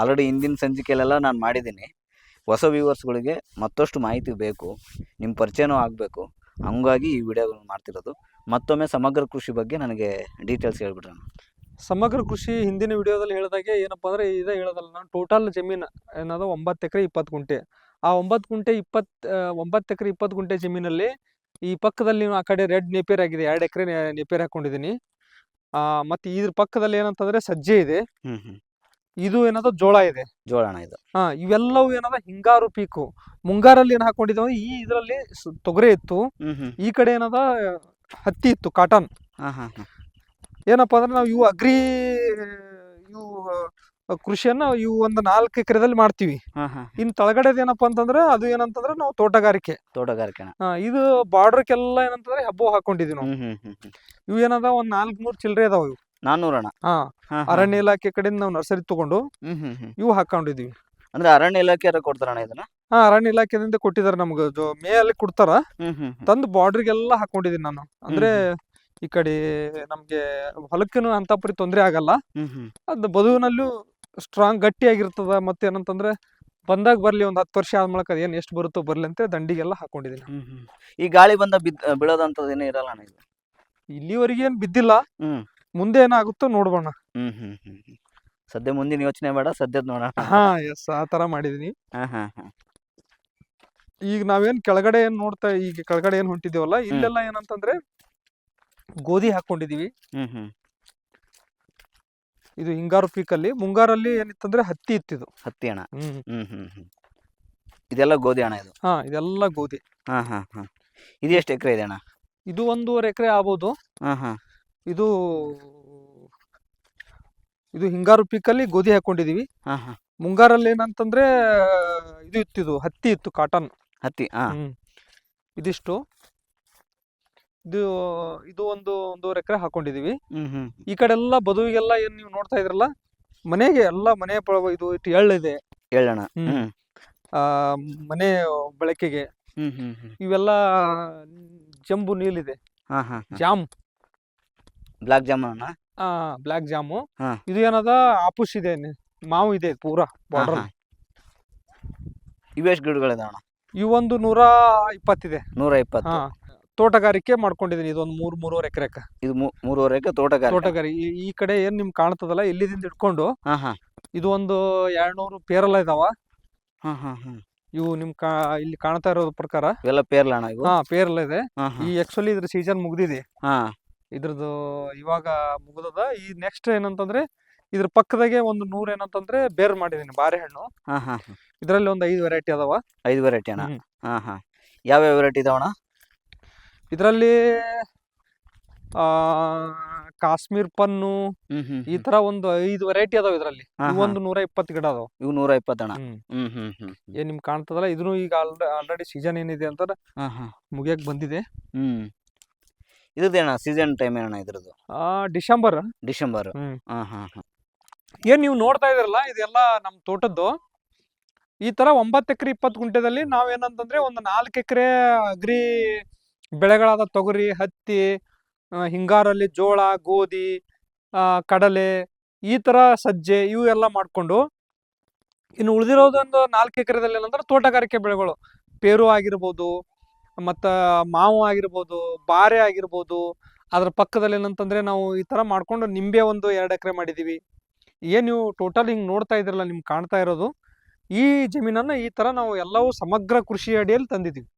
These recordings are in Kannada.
ಆಲ್ರೆಡಿ ಹಿಂದಿನ ಸಂಚಿಕೆಯಲ್ಲೆಲ್ಲ ನಾನು ಮಾಡಿದ್ದೀನಿ. ಹೊಸ ವ್ಯೂವರ್ಸ್ಗಳಿಗೆ ಮತ್ತಷ್ಟು ಮಾಹಿತಿ ಬೇಕು ನಿಮ್ಮ ಪರಿಚಯನೂ ಆಗಬೇಕು. ಹಂಗಾಗಿ ಈ ವಿಡಿಯೋಗಳನ್ನು ಮಾಡ್ತಿರೋದು. ಮತ್ತೊಮ್ಮೆ ಸಮಗ್ರ ಕೃಷಿ ಬಗ್ಗೆ ನನಗೆ ಡೀಟೇಲ್ಸ್ ಹೇಳ್ಬಿಟ್ರೆ ಸಮಗ್ರ ಕೃಷಿ ಹಿಂದಿನ ವಿಡಿಯೋದಲ್ಲಿ ಹೇಳಿದಾಗೆ ಏನಪ್ಪ ಅಂದರೆ ಇದೇ ಹೇಳೋದಲ್ಲ ನಾನು ಟೋಟಲ್ ಜಮೀನು ಏನದು ಒಂಬತ್ತು ಎಕರೆ ಇಪ್ಪತ್ತು ಗುಂಟೆ. ಆ ಒಂಬತ್ತು ಗುಂಟೆ ಇಪ್ಪತ್ತು ಒಂಬತ್ತು ಎಕರೆ ಇಪ್ಪತ್ತು ಗುಂಟೆ ಜಮೀನಲ್ಲಿ ಈ ಪಕ್ಕದಲ್ಲಿ ನೀವು ಆ ಕಡೆ ರೆಡ್ ನೇಪೇರ್ ಆಗಿದೆ ಎರಡು ಎಕರೆ ನೇಪೇರ್ ಹಾಕೊಂಡಿದ್ದೀನಿ. ಮತ್ತು ಇದ್ರ ಪಕ್ಕದಲ್ಲಿ ಏನಂತಂದರೆ ಸಜ್ಜೆ ಇದೆ. ಇದು ಏನದ? ಜೋಳ ಇದೆ. ಜೋಳ ಅಣ್ಣ ಇದು. ಹಾ ಇವೆಲ್ಲವೂ ಏನದ? ಹಿಂಗಾರು ಪೀಕು. ಮುಂಗಾರಲ್ಲಿ ಏನ್ ಹಾಕೊಂಡಿದ್ದೇವೆ ಈ ಇದರಲ್ಲಿ ತೊಗರಿ ಇತ್ತು. ಈ ಕಡೆ ಏನದ? ಹತ್ತಿ ಇತ್ತು ಕಾಟನ್ ಏನಪ್ಪ ಅಂದ್ರೆ ನಾವು ಇವು ಅಗ್ರಿ ಇವು ಕೃಷಿಯನ್ನ ಇವು ಒಂದು ನಾಲ್ಕು ಎಕರೆದಲ್ಲಿ ಮಾಡ್ತೀವಿ. ಇನ್ ತಳಗಡೆದ ಏನಪ್ಪಾ ಅಂತಂದ್ರೆ ಅದು ಏನಂತಂದ್ರೆ ನಾವು ತೋಟಗಾರಿಕೆ. ತೋಟಗಾರಿಕೆ ಇದು ಬಾರ್ಡರ್ಕೆಲ್ಲ ಏನಂತಂದ್ರೆ ಹಬ್ಬ ಹಾಕೊಂಡಿದೀವಿ ನಾವು. ಇವು ಏನದ? ಒಂದ್ ನಾಲ್ಕ್ ಮೂರ್ ಚಿಲ್ಲರೆ ಅದಾವ ಇವು. ನಾನ್ನೂರು ಅಣ್ಣ ಹಾ ಹಾಂ ಹಾಂ. ಅರಣ್ಯ ಇಲಾಖೆ ಕಡೆಯಿಂದ ನಾವು ನರ್ಸರಿ ತಗೊಂಡು ಹ್ಮ್ ಹ್ಮ್ ಹ್ಮ್. ಇವು ಹಾಕೊಂಡಿದೀವಿ ಅಂದ್ರೆ ಅರಣ್ಯ ಇಲಾಖೆ ಕೊಡ್ತಾರಣ್ಣ ಇದನ್ನ? ಹಾ ಅರಣ್ಯ ಇಲಾಖೆದಿಂದ ಕೊಟ್ಟಿದ್ದಾರೆ ನಮ್ಗೆ. ಜೊ- ಮೇ ಅಲ್ಲಿ ಕೊಡ್ತಾರ. ಹ್ಮ್ ಹ್ಮ್ ಹ್ಮ್. ತಂದು ಬಾರ್ಡ್ರಿಗೆಲ್ಲ ಹಾಕೊಂಡಿದೀನಿ ನಾನು. ಅಂದ್ರೆ ಈ ಕಡೆ ನಮ್ಗೆ ಹೊಲಕ್ಕೇನು ಅಂತ ಪರಿ ತೊಂದರೆ ಆಗಲ್ಲ. ಹ್ಮ್ ಹ್ಮ್. ಅದು ಬದುವಿನಲ್ಲೂ ಸ್ಟ್ರಾಂಗ್ ಗಟ್ಟಿಯಾಗಿರ್ತದ. ಮತ್ತೆ ಏನಂತಂದ್ರೆ ಬಂದಾಗ ಬರ್ಲಿ ಒಂದ್ ಹತ್ತು ವರ್ಷ ಆದ್ಮೇಲೆ ಅದೇನ್ ಎಷ್ಟು ಬರುತ್ತೋ ಬರ್ಲಿ ಅಂತ ದಂಡಿಗೆಲ್ಲ ಹಾಕೊಂಡಿದೀನಿ ಹ್ಮ್ ಹ್ಮ್. ಈ ಗಾಳಿ ಬಂದ ಬಿದ್ ಬೀಳೋದಂಥದ್ದು ಏನೂ ಇರಲ್ಲ ಅಣ್ಣ ಇದು? ಇಲ್ಲಿವರೆಗೆ ಏನ್ ಬಿದ್ದಿಲ್ಲ. ಹ್ಮ್. ಮುಂದೆ ಏನಾಗುತ್ತೋ ನೋಡೋಣ ಹ್ಮ್ ಹ್ಮ್ ಹ್ಮ್ ಹ್ಮ್. ಸದ್ಯ ಮುಂದಿನ ಯೋಚನೆ ಬೇಡ ಸದ್ಯದ ನೋಡೋಣ. ಹಾ ಎಸ್ ಆ ತರ ಮಾಡಿದೀನಿ. ಹಾ ಹಾ ಹಾ. ಈಗ ನಾವೇನ್ ಕೆಳಗಡೆ ಏನ್ ನೋಡ್ತಾ ಈಗ ಕೆಳಗಡೆ ಏನ್ ಹೊಂಟಿದೀವಲ್ಲ ಇಲ್ಲೆಲ್ಲ ಏನಂತಂದ್ರೆ ಗೋಧಿ ಹಾಕೊಂಡಿದೀವಿ. ಹ್ಮ್ ಹ್ಮ್. ಇದು ಹಿಂಗಾರು ಪೀಕಲ್ಲಿ ಮುಂಗಾರಲ್ಲಿ ಏನಿತ್ತಂದ್ರೆ ಹತ್ತಿ ಇತ್ತಿದು ಹತ್ತಿ ಅಣ್ಣ ಹ್ಮ್ ಹ್ಮ್. ಹ್ಮ್ ಹ್ಮ್ ಇದೆಲ್ಲ ಗೋಧಿ ಅಣ್ಣ ಇದು. ಹಾ ಇದೆಲ್ಲ ಗೋಧಿ. ಹಾ ಹಾ ಹಾ. ಇದು ಎಷ್ಟು ಎಕರೆ ಇದೆ ಅಣ್ಣ? ಇದು ಒಂದೂವರೆ ಎಕರೆ ಆಗ್ಬೋದು. ಹಾ ಹಾ. ಇದು ಇದು ಹಿಂಗಾರು ಪೀಕಲ್ಲಿ ಗೋಧಿ ಹಾಕೊಂಡಿದೀವಿ. ಹಾ ಹಾ. ಮುಂಗಾರಲ್ಲಿ ಏನಂತಂದ್ರೆ ಇದು ಇತ್ತಿದು ಹತ್ತಿ ಇತ್ತು ಕಾಟನ್. ಹತ್ತಿ ಹಾ. ಹ್ಮ್. ಇದಿಷ್ಟು. ಇದು ಇದು ಒಂದು ಒಂದೂವರೆ ಎಕರೆ ಹಾಕೊಂಡಿದೀವಿ. ಹ್ಮ್ ಹ್ಮ್. ಈ ಕಡೆ ಎಲ್ಲ ಬದುವಿಗೆಲ್ಲ ಏನ್ ನೀವು ನೋಡ್ತಾ ಇದ್ರಲ್ಲ ಮನೆಗೆ ಎಲ್ಲ ಮನೆ ಇದು ಇಟ್ಟು ಎಳ್ಳಿದೆ. ಎಳ್ಳಣ. ಹ್ಮ್. ಹ್ಮ್. ಆ ಮನೆ ಬಳಕೆಗೆ. ಹ್ಮ್ ಹ್ಮ್ ಹ್ಮ್. ಇವೆಲ್ಲ ಜಂಬು ನೀಲಿದೆ ಹಾ ಹಾ. ಜಾಮ್. ಬ್ಲಾಕ್ ಜಾಮೂನ್ ಆ ಬ್ಲಾಕ್ ಜಾಮು ಹಾ. ಇದು ಏನದ? ಆಪುಸ್ ಇದೆ ನಿ- ಮಾವು ಇದೆ ಪೂರಾ ಬಾರ್ಡರ್. ಇವೆಷ್ಟು ಗಿಡಗಳಿದೆ ಅಣ್ಣ? ಇವೊಂದು ನೂರ ಇಪ್ಪತ್ತಿದೆ. ನೂರ ಇಪ್ಪತ್ತು. ಹಾ. ತೋಟಗಾರಿಕೆ ಮಾಡ್ಕೊಂಡಿದೀನಿ ಇದೊಂದು ಮೂರ್ ಮೂರುವರೆ ಎಕರೆಕ. ಇದು ಮೂ- ಮೂರುವರೆ ಎಕರೆ ತೋಟಗಾರಿಕೆ. ತೋಟಗಾರಿ ಈ- ಈ ಕಡೆ ಏನ್ ನಿಮ್ ಕಾಣ್ತದಲ್ಲ ಎಲ್ಲಿದಿಂದ ಇಟ್ಕೊಂಡು ಹಾ ಹಾ ಇದು ಒಂದು ಎರಡ್ನೂರು ಪೇರಲ ಇದಾವ. ಹಾ ಹಾ ಹಾ. ಇವು ನಿಮ್ ಕಾ ಇಲ್ಲಿ ಕಾಣ್ತಾ ಇರೋದ್ ಪ್ರಕಾರ. ಇವೆಲ್ಲ ಪೇರ್ಲ ಅಣ್ಣ ಇವು? ಹಾ ಪೇರಲ ಇದೆ. ಹಾ ಹಾ ಈ ಆಕ್ಚುಲಿ ಇದ್ರ ಸೀಸನ್ ಮುಗ್ದಿದೆ. ಹಾ. ಇದ್ರದ್ದು ಇವಾಗ ಮುಗಿದದ. ಈ ನೆಕ್ಸ್ಟ್ ಏನಂತಂದ್ರೆ ಇದ್ರ ಪಕ್ಕದಾಗೆ ಒಂದು ನೂರ್ ಏನಂತಂದ್ರೆ ಬೇರ್ ಮಾಡಿದೀನಿ ಬಾರೆ ಹಣ್ಣು ಹಾ ಹಾ. ಇದ್ರಲ್ಲಿ ಒಂದು ಐದು ವೆರೈಟಿ ಅದಾವ. ಐದು ವೆರೈಟಿ ಅಣ್ಣ ಹ್ಮ್. ಹಾ ಹಾ. ಯಾವ್ಯಾವ ವೆರೈಟಿ ಇದಾವಣ್ಣ? ಇದರಲ್ಲಿ ಆ ಕಾಶ್ಮೀರ್ ಪನ್ನು ಹ್ಮ್ ಹ್ಮ್ ಈ ತರ ಒಂದು ಐದು ವೆರೈಟಿ ಅದಾವ ಇದ್ರಲ್ಲಿ. ಹಾ, ಇವು ಹಾ. ಒಂದು ನೂರ ಇಪ್ಪತ್ತು ಗಿಡ ಅದಾವ. ಇವು ನೂರ ಇಪ್ಪತ್ತಣ್ಣ ಹ್ಮ್. ಹ್ಮ್ ಹ್ಮ್ ಹ್ಮ್. ಏನ್ ನಿಮ್ ಕಾಣ್ತದಲ್ಲ ಇದನ್ನು ಈಗ ಆಲ್ರೆಡಿ ಸೀಸನ್ ಏನಿದೆ ಅಂತ ಹಾ ಹಾ. ಮುಗಿಯಕ್ ಬಂದಿದೆ. ಹ್ಮ್. ಇದ್ರದ್ದೇನ ಸೀಸನ್ ಟೈಮ್ ಏನಣ್ಣ ಇದ್ರದ್ದು? ಡಿಸೆಂಬರ್ ಡಿಸೆಂಬರ್ ಹ್ಮ್. ಹಾ ಹಾ ಹಾ. ಏನ್ ನೀವು ನೋಡ್ತಾ ಇದ್ರಲ್ಲ ಇದೆಲ್ಲ ನಮ್ ತೋಟದ್ದು. ಈ ತರ ಒಂಬತ್ತು ಎಕರೆ ಇಪ್ಪತ್ತು ಗುಂಟೆದಲ್ಲಿ ನಾವೇನಂತಂದ್ರೆ ಒಂದು ನಾಲ್ಕು ಎಕರೆ ಅಗ್ರಿ ಬೆಳೆಗಳಾದ ತೊಗರಿ ಹತ್ತಿ ಆ, ಹಿಂಗಾರಲ್ಲಿ ಜೋಳ ಗೋಧಿ ಆ, ಕಡಲೆ ಈ ತರ ಸಜ್ಜೆ ಇವು ಎಲ್ಲ ಮಾಡ್ಕೊಂಡು ಇನ್ನು ಉಳಿದಿರೋದೊಂದು ನಾಲ್ಕು ಎಕರೆದಲ್ಲಿ ಏನಂದ್ರೆ ತೋಟಗಾರಿಕೆ ಬೆಳೆಗಳು. ಪೇರು ಆಗಿರ್ಬೋದು ಮತ್ತ ಮಾವು ಆಗಿರ್ಬೋದು ಬಾರೆ ಆಗಿರ್ಬೋದು, ಅದ್ರ ಪಕ್ಕದಲ್ಲಿ ಏನಂತಂದ್ರೆ ನಾವು ಈ ತರ ಮಾಡ್ಕೊಂಡು ನಿಂಬೆ ಒಂದು ಎರಡು ಎಕರೆ ಮಾಡಿದೀವಿ. ಏನು ನೀವು ಟೋಟಲ್ ಹಿಂಗೆ ನೋಡ್ತಾ ಇದ್ರಲ್ಲ, ನಿಮ್ಗೆ ಕಾಣ್ತಾ ಇರೋದು, ಈ ಜಮೀನನ್ನ ಈ ತರ ನಾವು ಎಲ್ಲವೂ ಸಮಗ್ರ ಕೃಷಿ ಅಡಿಯಲ್ಲಿ ತಂದಿದ್ದೀವಿ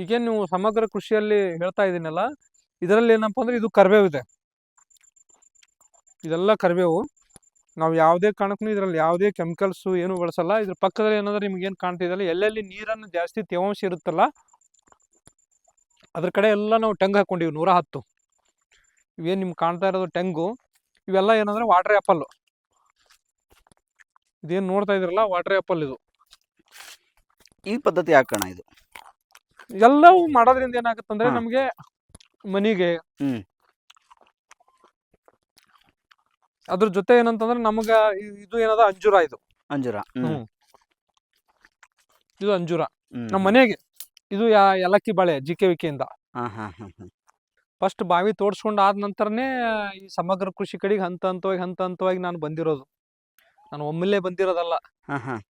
ಈಗೇನು ನೀವು ಸಮಗ್ರ ಕೃಷಿಯಲ್ಲಿ ಹೇಳ್ತಾ ಇದ್ದೀನಲ್ಲ ಇದರಲ್ಲಿ ಏನಪ್ಪ ಅಂದ್ರೆ ಇದು ಕರಿಬೇವು ಇದೆ. ಇದೆಲ್ಲ ಕರಿಬೇವು, ನಾವು ಯಾವುದೇ ಕಾರಣಕ್ಕೂ ಇದರಲ್ಲಿ ಯಾವುದೇ ಕೆಮಿಕಲ್ಸ್ ಏನು ಬಳಸಲ್ಲ. ಇದ್ರ ಪಕ್ಕದಲ್ಲಿ ಏನಂದ್ರೆ ನಿಮ್ಗೆ ಏನ್ ಕಾಣ್ತಿದಲ್ಲ ಎಲ್ಲೆಲ್ಲಿ ನೀರನ್ನು ಜಾಸ್ತಿ ತೇವಾಂಶ ಇರುತ್ತಲ್ಲ ಅದ್ರ ಕಡೆ ಎಲ್ಲ ನಾವು ಟೆಂಗ್ ಹಾಕೊಂಡಿವಿ ನೂರ ಹತ್ತು. ಇವೇನ್ ನಿಮ್ಗೆ ಕಾಣ್ತಾ ಇರೋದು ಟೆಂಗು ಇವೆಲ್ಲ ಏನಂದ್ರೆ ವಾಟರ್ ಆ್ಯಪಲ್ ಇದೇನ್ ನೋಡ್ತಾ ಇದ್ರಲ್ಲ ವಾಟರ್ ಆ್ಯಪಲ್ ಇದು. ಈ ಪದ್ಧತಿ ಹಾಕೋಣ ಇದು? ಎಲ್ಲವೂ ಮಾಡೋದ್ರಿಂದ ಏನಾಗುತ್ತಂದ್ರೆ ಹಾ. ನಮಗೆ ಮನೆಗೆ ಹ್ಮ್. ಅದ್ರ ಜೊತೆ ಏನಂತಂದ್ರೆ ನಮಗ ಇ- ಇದು ಏನದ ಅಂಜೂರ ಇದು. ಅಂಜೂರ ಹ್ಮ್. ಹ್ಮ್. ಇದು ಅಂಜೂರ. ಹ್ಮ್ ನಮ್ಮ ಮನೆಗೆ. ಇದು ಯಾ ಏಲಕ್ಕಿ ಬಾಳೆ ಜಿ ಕೆ ವಿಕೆಯಿಂದ ಹಾ ಹಾ ಹಾ ಹಾ. ಫಸ್ಟ್ ಬಾವಿ ತೋಡ್ಸ್ಕೊಂಡ್ ಆದ ನಂತರನೇ ಈ ಸಮಗ್ರ ಕೃಷಿ ಕಡೆಗೆ ಹಂತ ಹಂತವಾಗಿ ಹಂತ ಹಂತವಾಗಿ ನಾನು ಬಂದಿರೋದು. ನಾನು ಒಮ್ಮೆಲೆ ಬಂದಿರೋದಲ್ಲ. ಹಾಂ ಹಾಂ.